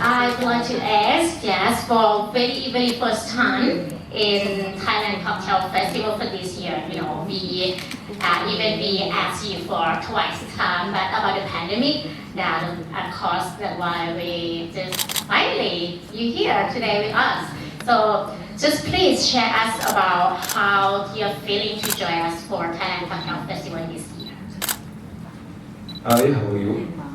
I'd like to ask, yes, for very, very first time in Thailand Cocktail Festival for this year, you know, we uh, even we asked you for twice time, but about the pandemic, that of course that's why we just finally you here today with us. So just please share us about how you're feeling to join us for Thailand Cocktail Festival this year. Hi, how are you?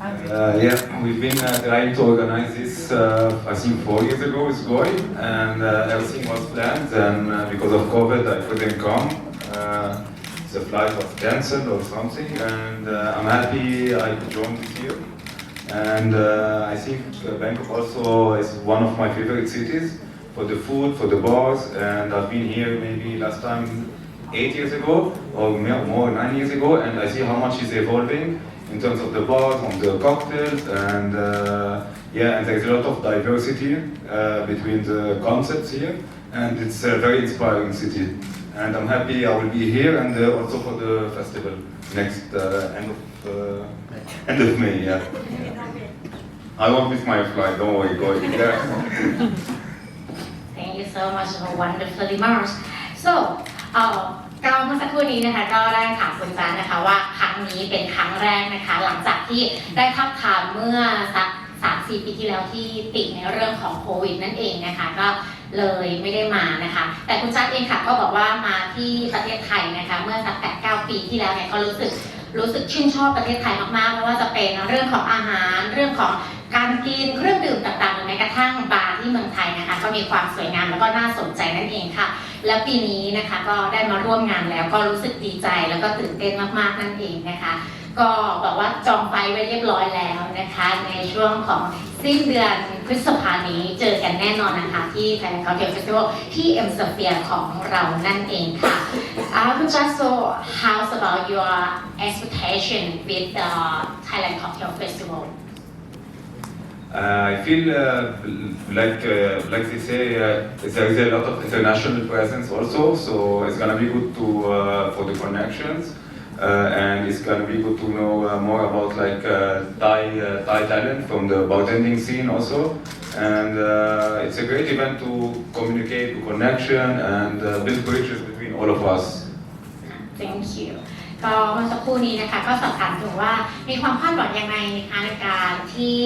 Uh, yeah, we've been uh, trying to organize this, uh, I think, four years ago with Goy, and uh, everything was planned, and uh, because of COVID, I couldn't come. Uh, the flight was cancelled or something, and I'm happy I could join this year. And I think Bangkok also is one of my favorite cities for the food, for the bars, and I've been here maybe last time eight years ago or more nine years ago, and I see how much is evolving in terms of the bars, on the cocktails, and uh, yeah, and there's a lot of diversity uh, between the concepts here, and it's a very inspiring city. And I'm happy I will be here and uh, also for the festival next end of end of May. Yeah. I won't miss my flight. Don't worry, going there. Thank you so much for wonderfully, Mars. So. Uh, ก็เมื่อสักครู่นี้นะคะก็ได้ถามคุณจานนะคะว่าครั้งนี้เป็นครั้งแรกนะคะ หลังจากที่ได้ทับทามเมื่อสักสามสี่ปีที่แล้วที่ติดในเรื่องของโควิดนั่นเองนะคะ ก็เลยไม่ได้มานะคะ แต่คุณจันเองค่ะก็บอกว่ามาที่ประเทศไทยนะคะ เมื่อสักแปดเก้าปีที่แล้วเนี่ยก็รู้สึกรู้สึกชื่นชอบประเทศไทยมากๆไม่ว่าจะเป็นเรื่องของอาหารเรื่องของ การกินเครื่องดื่มต่างๆหรือแม้กระทั่งบาร์ที่เมืองไทยนะคะ ก็มีความสวยงามแล้วก็น่าสนใจนั่นเองค่ะ แล้วปีนี้นะคะก็ได้มาร่วมงานแล้วก็รู้สึกดีใจแล้วก็ตื่นเต้นมากๆนั่นเองนะคะ ก็บอกว่าจองไฟไว้เรียบร้อยแล้วนะคะ ในช่วงของสิ้นเดือนพฤษภานี้เจอกันแน่นอนนะคะ ที่ Thailand Cocktail Festival ที่ M Sphere ของเรานั่นเองค่ะ Uh, but just so, how's about your expectation with the Thailand Cocktail Festival? Uh, I feel uh, like uh, like they say there is a lot of international presence also, so it's gonna be good to for the connections, uh, and it's gonna be good to know uh, more about like uh, Thai Thai talent from the bartending scene also, and it's a great event to communicate, to connection, and build bridges between all of us. Thank you ก็เมื่อสักครู่นี้นะคะก็สอบถามถึงว่ามีความคาดหวังยังไงนะคะในการที่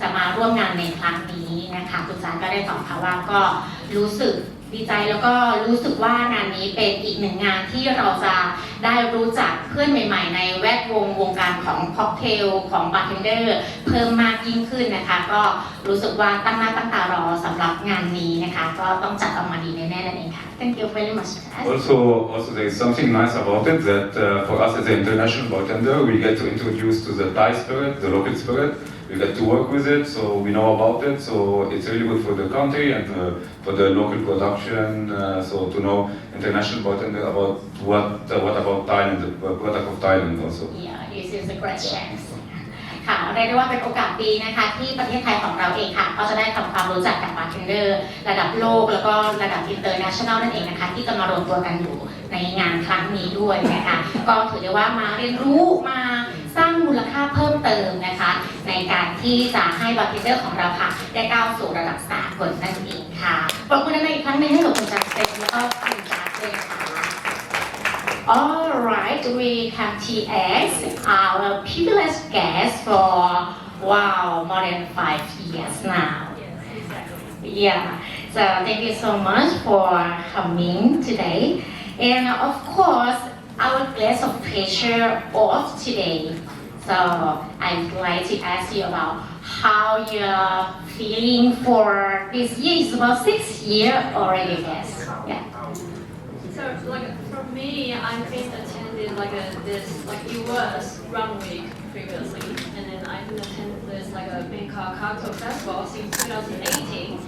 จะมาร่วมงานในครั้งนี้นะคะคุณสารก็ได้ตอบค่ะว่าก็รู้สึก ดีใจแล้วก็รู้สึกว่างานนี้เป็นอีกหนึ่งงานที่เราจะได้รู้จักเพื่อนใหม่ ๆ ในแวดวงวงการของค็อกเทลของบาร์เทนเดอร์เพิ่มมากยิ่งขึ้นนะคะ ก็รู้สึกว่าตั้งหน้าตั้งตารอสำหรับงานนี้นะคะ ก็ต้องจัดออกมาดีแน่ๆนั่นเองค่ะ Thank you very much Also, also there is something nice about it that uh, for us as an international bartender, we get to introduce to the Thai spirit, the local spirit. We get to work with it, so we know about it. So it's really good for the country and uh, for the local production. Uh, so to know international bartender about what uh, what about Thailand, the product of Thailand also. Yeah, this is a great chance. ค่ะเรียกได้ว่าเป็นโอกาสดีนะคะ ที่ประเทศไทยของเราเองค่ะ ก็จะได้ทำความรู้จักกับบาร์เทนเดอร์ระดับโลกแล้วก็ระดับอินเตอร์เนชั่นแนลนั่นเองนะคะ ที่จะมารวมตัวกันอยู่ในงานครั้งนี้ด้วยนะคะ ก็ถือได้ว่ามาเรียนรู้มา สร้างมูลค่าเพิ่มเติมนะคะ ในการที่จะให้บาร์เทนเดอร์ของเราค่ะ ได้ก้าวสู่ระดับสากลนั่นเองค่ะปรบมือดังๆอีกครั้งหนึงให้กับคุณจันเต็มแล้วก็คุณจัดด้วยค่ะ All right, we have TX, our privileged guest for wow more than five years now. Yeah, so thank you so much for coming today, and of course our guest of pleasure of today. So I'd like to ask you about how you're feeling for this year. It's about six year already, yes. Yeah. So like for me, I've been attended like a this like it was Run Week previously, and then I've attended this like a Bangkok Cocktail Festival since 2018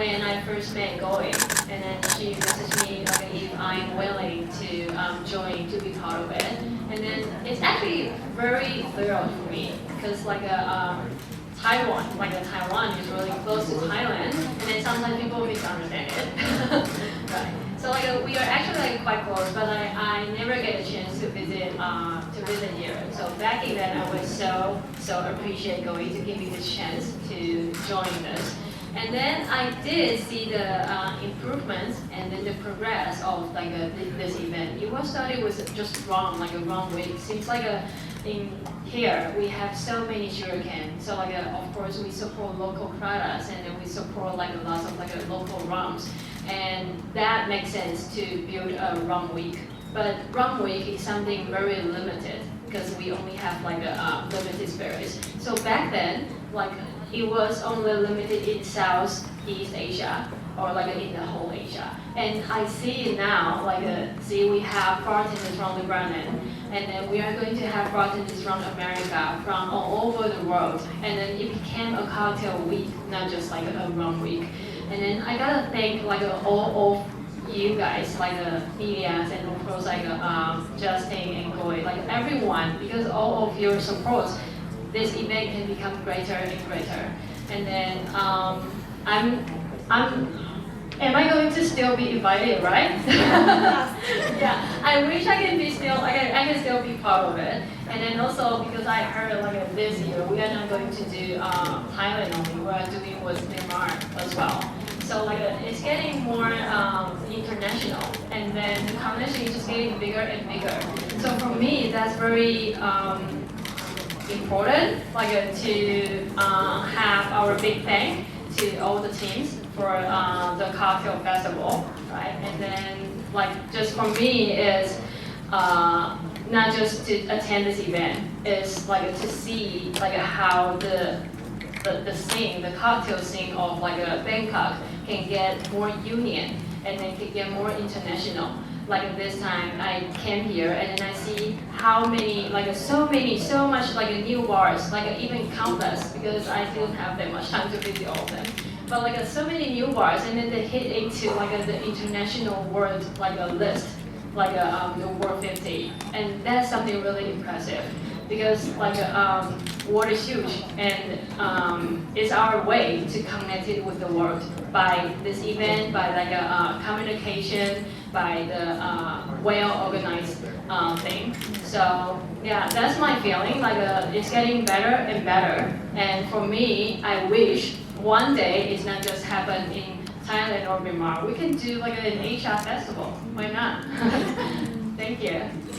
when I first met Goy, and then she messaged me like if I'm willing to um, join to be part of it, and then it's actually very thrilled for me because like a um, Taiwan. Like uh, Taiwan is really close to Thailand, and then sometimes people misunderstand it. right. So like uh, we are actually like quite close, but I, I never get a chance to visit uh, to visit here. So back in then I was so so appreciate going to give me this chance to join this. And then I did see the uh, improvements and then the progress of like a, this event. It was started with just wrong, like a wrong week. Seems like a in here we have so many sugarcane. So like uh, of course we support local products and then we support like a lot of like local rums, and that makes sense to build a rum week. But rum week is something very limited because we only have like a uh, limited spirits. So back then, like it was only limited in Southeast Asia or like in the whole Asia. And I see it now, like uh, see we have bartenders from the Brennan, and then we are going to have bartenders from America, from all over the world, and then it became a cocktail week, not just like a rum week. And then I gotta thank like uh, all of you guys, like the medias and of course like uh, um, Justin and Goy, like everyone, because all of your support, this event can become greater and greater. And then um, I'm, I'm, am I going to still be invited, right? yeah, I wish I can be still, I can, I can still be part of it. And then also because I heard like this year, we are not going to do uh, Thailand only, we are doing with Myanmar as well. So like it's getting more um, international, and then the combination is just getting bigger and bigger. So for me, that's very um, important, like uh, to uh, have our big thank to all the teams for uh, the cocktail festival, right? And then like just for me is uh, not just to attend this event, is like to see like how the the, the scene, the cocktail scene of like a Bangkok can get more union and then can get more international. Like this time I came here and then I see how many, like so many, so much like a new bars, like even countless because I didn't have that much time to visit all of them. But like so many new bars and then they hit into like the international world like a list, like a, um, the World 50, and that's something really impressive because like um, world is huge and um, it's our way to connect it with the world by this event, by like a uh, communication, by the uh, well organized uh, thing. So yeah, that's my feeling. Like uh, it's getting better and better. And for me, I wish one day it's not just happen in Thailand or Myanmar. We can do like an Asia festival. Why not? Thank you.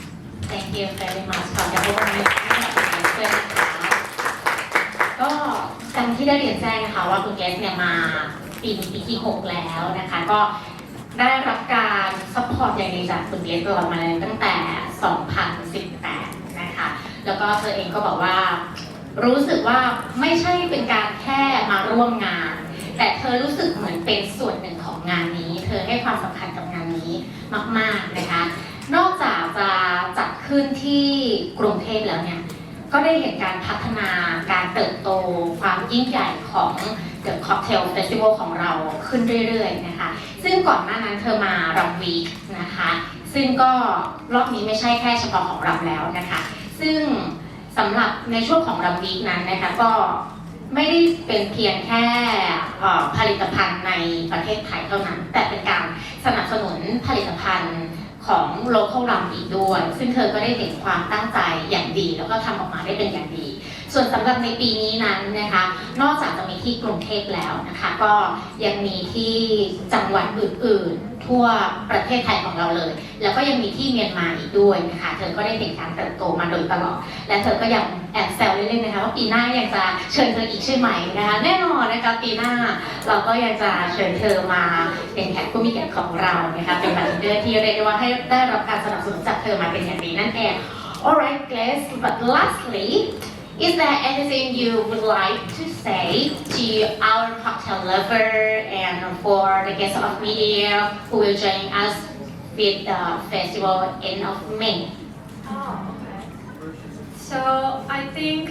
Thank you very much for the overview ก็ดังที่ได้เรียนแจ้งนะคะว่าคุณเกสเนี่ยมาปีนี้ปีที่ 6 แล้วนะคะ ก็ได้รับการซัพพอร์ตอย่างดีจากคุณเกสตลอดมาเลยตั้งแต่ 2018 นะคะ แล้วก็เธอเองก็บอกว่ารู้สึกว่าไม่ใช่เป็นการแค่มาร่วมงาน แต่เธอรู้สึกเหมือนเป็นส่วนหนึ่งของงานนี้ เธอให้ความสำคัญกับงานนี้มาก ๆ นะคะ นอกจากจะจั ขึ้นที่กรุงเทพแล้วเนี่ยก็ได้เห็นการพัฒนาการเติบโตความยิ่งใหญ่ของ The Cocktail Festival ของเราขึ้นเรื่อยๆนะคะ ซึ่งก่อนหน้านั้นเธอมารัมวีคนะคะ ซึ่งก็รอบนี้ไม่ใช่แค่เฉพาะของเราแล้วนะคะ ซึ่งสำหรับในช่วงของรัมวีคนั้นนะคะก็ไม่ได้เป็นเพียงแค่ผลิตภัณฑ์ในประเทศไทยเท่านั้น แต่เป็นการสนับสนุนผลิตภัณฑ์ ของ local rum อีกด้วย ซึ่งเธอก็ได้เห็นความตั้งใจอย่างดี แล้วก็ทำออกมาได้เป็นอย่างดี ส่วนสำหรับในปีนี้นั้นนะคะ นอกจากจะมีที่กรุงเทพแล้วนะคะ ก็ยังมีที่จังหวัดอื่น ๆ ทั่วประเทศไทยของเราเลย แล้วก็ยังมีที่เมียนมาอีกด้วยนะคะ เธอก็ได้เห็นการเติบโตมาโดยตลอด และเธอก็ยังแอบแซวเล่นๆนะคะว่าปีหน้ายังจะเชิญเธออีกใช่ไหมนะคะแน่นอนนะคะปีหน้าเราก็ยังจะเชิญเธอมาเป็นแขกผู้มีเกียรติของเรานะคะเป็นบัตรเดอร์ที่เรียกได้ว่าให้ได้รับการสนับสนุนจากเธอมาเป็นอย่างดีนั่นเอง Alright guys but lastly is there anything you would like to say to our cocktail lover and for the guests of media who will join us with the festival end of May Oh, okay. So I think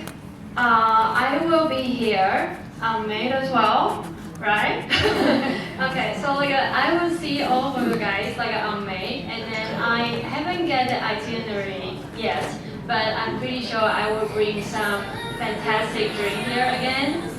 uh, I will be here on May as well, right? okay, so like I will see all of you guys like on May, and then I haven't get the itinerary yet, but I'm pretty sure I will bring some fantastic drink here again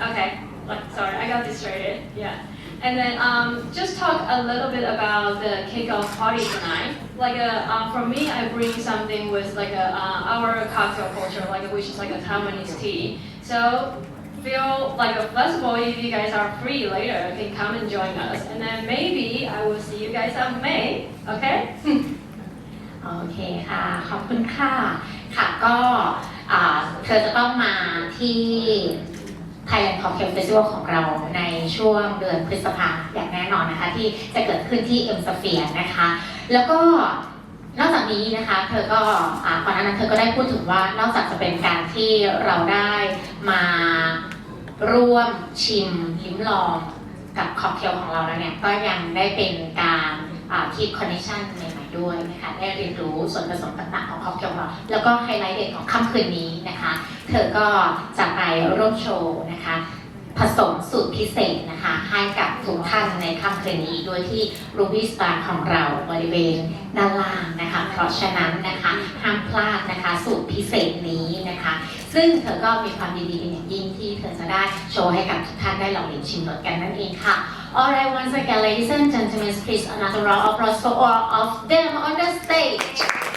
Okay, like sorry, I got distracted. Yeah. And then um, just talk a little bit about the kickoff party tonight. Like uh, uh, for me, I bring something with like a, uh, our cocktail culture, like which is like a Taiwanese tea. So feel like uh, first of all, if you guys are free later, you can come and join us. And then maybe I will see you guys on May. Okay? โอเคค่ะ ขอบคุณค่ะ ค่ะก็เธอจะต้องมาที่ Thailand Cocktail Festival ของเราในช่วงเดือนพฤษภาอย่างแน่นอนนะคะ ที่จะเกิดขึ้นที่ M Sphere นะคะ แล้วก็นอกจากนี้นะคะ เธอก็ก่อนหน้านั้นเธอก็ได้พูดถึงว่านอกจากจะเป็นการที่เราได้มาร่วมชิมลิ้มลองกับค็อกเทลของเราแล้วเนี่ย ก็ยังได้เป็นการคีบคอนเนคชั่นใด้วยนะคะได้เรียนรู้ส่วนผสมต่างๆของค็อกเทลของเราแล้วก็ไฮไลท์เด็ดของค่ำคืนนี้นะคะ เธอก็จะไปร่วมโชว์นะคะ ผสมสูตรพิเศษนะคะให้กับทุกท่านในค่ำคืนนี้โดยที่รูบี้สตาร์ของเราบริเวณด้านล่างนะคะ เพราะฉะนั้นนะคะห้ามพลาดนะคะสูตรพิเศษนี้นะคะ ซึ่งเธอก็มีความยินดีเป็นอย่างยิ่งที่เธอจะได้โชว์ให้กับทุกท่านได้ลองลิ้มชิมรสกันนั่นเองค่ะ Alright, once again, ladies and gentlemen, please another round of applause for all of them on the stage.